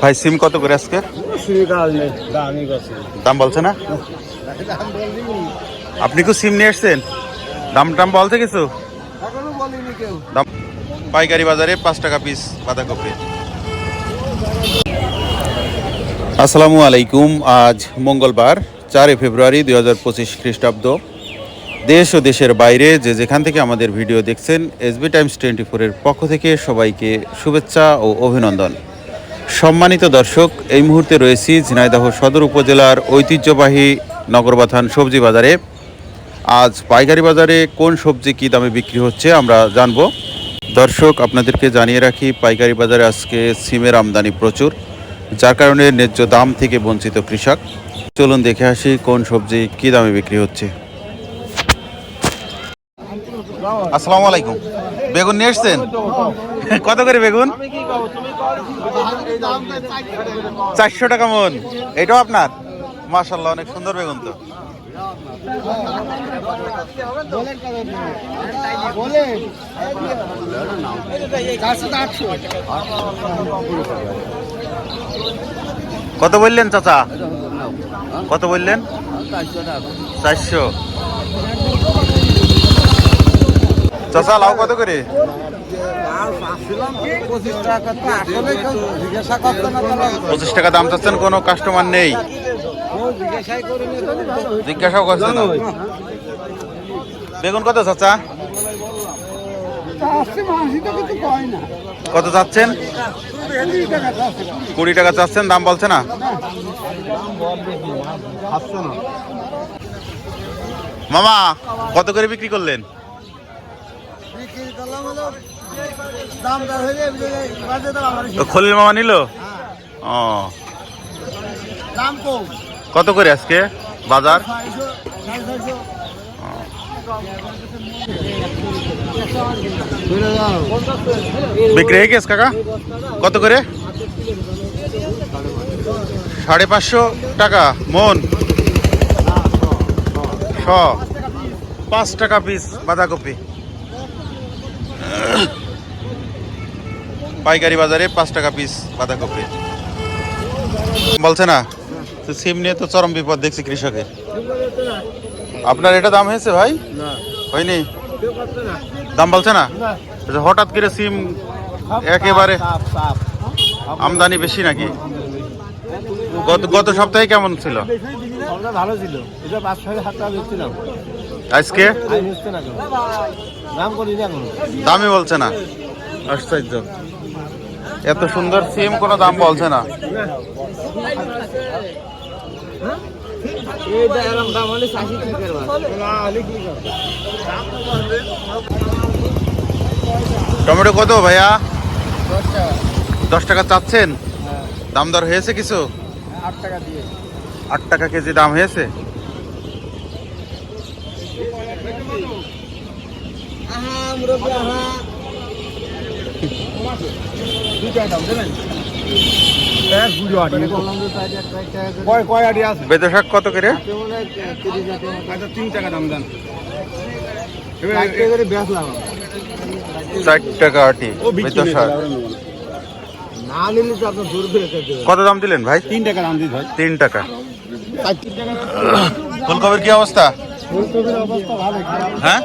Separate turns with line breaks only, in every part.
ভাই, সিম কত করে আজকে? দাম বলছে না? আপনি কি সিম নিয়ে এসছেন দাম টাম বলছে কিছু? দাম পাইকারি বাজারে পাঁচ টাকা পিস বাঁধাকপি। আসসালামু আলাইকুম, আজ মঙ্গলবার, চারই ফেব্রুয়ারি দুই হাজার পঁচিশ খ্রিস্টাব্দ। দেশ ও দেশের বাইরে যে যেখান থেকে আমাদের ভিডিও দেখছেন এসবি টাইমস টোয়েন্টি ফোরের পক্ষ থেকে সবাইকে শুভেচ্ছা ও অভিনন্দন। সম্মানিত দর্শক, এই মুহূর্তে রয়েছি ঝিনাইদহ সদর উপজেলার ঐতিহ্যবাহী নগরবাথান সবজি বাজারে। আজ পাইকারি বাজারে কোন সবজি কী দামে বিক্রি হচ্ছে আমরা জানব। দর্শক, আপনাদেরকে জানিয়ে রাখি, পাইকারি বাজারে আজকে সিমের আমদানি প্রচুর, যার কারণে ন্যায্য দাম থেকে বঞ্চিত কৃষক। চলুন দেখে আসি কোন সবজি কী দামে বিক্রি হচ্ছে। আসসালামু আলাইকুম। বেগুন নিয়ে এসছেন কত করে বেগুন? চারশো টাকা মন। এটাও আপনার? মাশাল্লাহ অনেক সুন্দর বেগুন তো। কত বললেন, চাচা? কত বললেন? চারশো। চাচা, লাউ কত করে?
পঁচিশ টাকা
দাম চাচ্ছেন, কোনো কাস্টমার নেই। জিজ্ঞাসাও করছে না। বেগুন কত চাচা? কত চাচ্ছেন?
কুড়ি টাকা
চাচ্ছেন, দাম বলছে না? মামা, কত করে বিক্রি করলেন
বিক্রি করলাম হলো দাম দর হয়ে বাজে দাম আমার
তো খলিল মামা নিল? ও। কত করে আজকে বাজার? বিক্রি হয়ে গেছে কাকা? কত করে? সাড়ে পাঁচশো টাকা মন। শ। পাঁচ টাকা পিস বাঁধাকপি। পাইকারি বাজারে পাঁচ টাকা পিস বাঁধাকপি। বলছে না তো সিম নিয়ে তো চরম বিপদ দেখছি কৃষকের। আপনার এটা দাম হয়েছে ভাই? হয়নি? দাম বলছে না? আচ্ছা, হঠাৎ করে সিম একেবারে আমদানি বেশি নাকি? গত গত সপ্তাহে কেমন ছিল?
ভালো ছিল। এটা পাঁচ ছয় হাত
আজকে? দামই বলছে না। আশ্চর্য। এত সুন্দর সিম, কোনো দাম বলছে না। টমেটো কত ভাইয়া? দশ টাকা চাচ্ছেন? দাম দর হয়েছে কিছু?
আট টাকা
কেজি দাম হয়েছে?
কয় কয় আটি আছে?
বেদ শাক কত করে?
আচ্ছা তিন টাকা দাম দেন। করে
ষাট টাকা আটি শাক। কত দাম দিলেন ভাই?
তিন টাকা দাম হয়
তিন টাকা। ফুলকপির কি অবস্থা? হ্যাঁ?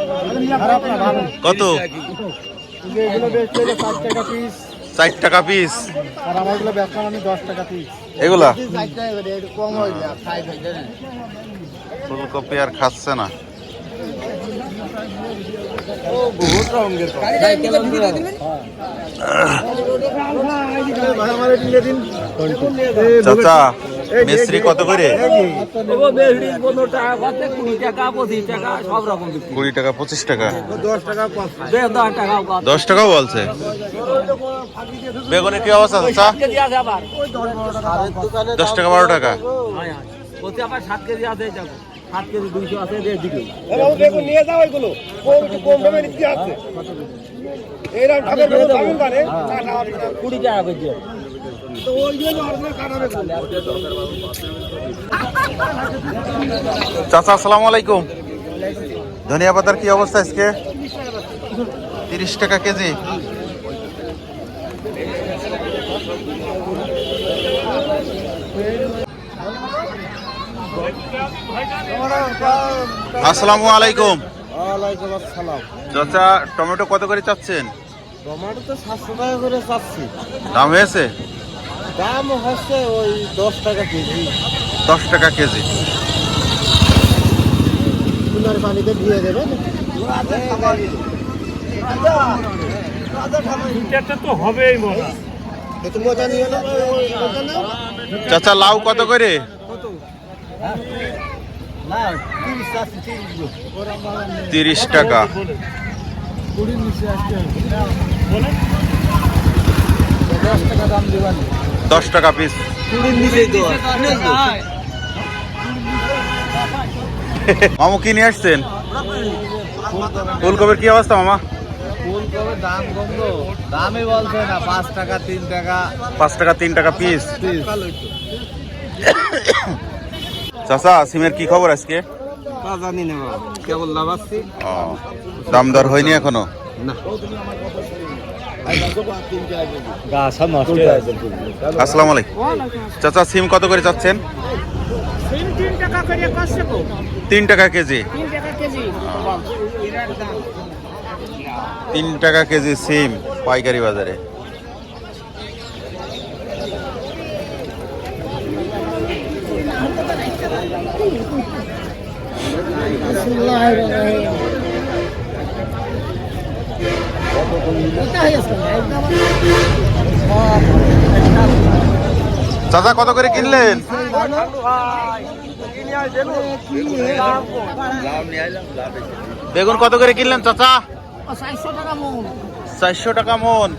কত? ষাট টাকা পিস
আর আমারগুলো বেচলাম আমি দশ টাকা পিস
এগুলা? ফুলকপি আর খাচ্ছে না।
বহুত রঙের
চাচা মিস্ত্রি কত করে?
কুড়ি টাকা পঁচিশ টাকা সব রকম বিক্রি।
কুড়ি টাকা পঁচিশ টাকা?
দশ
টাকাও বলছে? বেগুনের কি অবস্থা দশ টাকা বারো টাকা?
হ্যাঁ, হ্যাঁ। সাত কেজি আছে সাত কেজি দুইশো আছে
নিয়ে যাও এগুলো। কম কম দামে কি আছে। এইরকম পারে
কুড়ি টাকা কেজি
চাচা আসসালামু আলাইকুম। ধনিয়া পাতার কি অবস্থা আজকে? তিরিশ টাকা কেজি। আসসালামু আলাইকুম।
ওয়ালাইকুম আসসালাম।
চাচা টমেটো কত করে চাচ্ছেন?
টমেটো তো সাতশো টাকা করে চাচ্ছি।
দাম হয়েছে?
দাম হচ্ছে ওই দশ টাকা কেজি।
দশ টাকা কেজি।
কুলার পানিতে ধুয়ে দেবেন
চাচা লাউ কত করে?
তিরিশ
টাকা।
দশ টাকা দাম দেবেন
দশ টাকা পিস মামু কি নিয়ে আসছেন? ফুলকপির কি অবস্থা মামা?
ফুলকপির দাম কম তো দামই বলছে না পাঁচ টাকা তিন টাকা।
পাঁচ টাকা তিন টাকা পিস চাচা সিমের কি খবর আজকে?
জানি না কেবল লাভাচ্ছি
ও, দাম দর হয়নি এখনও?
না।
আসসালামু আলাইকুম চাচা, সিম কত করে চাচ্ছেন?
তিন টাকা কেজি।
তিন টাকা কেজি সিম পাইকারি বাজারে। চাচা কত করে কিনলেন? বেগুন কত করে কিনলেন চাচা?
চারশো টাকা মন।
চারশো টাকা মন।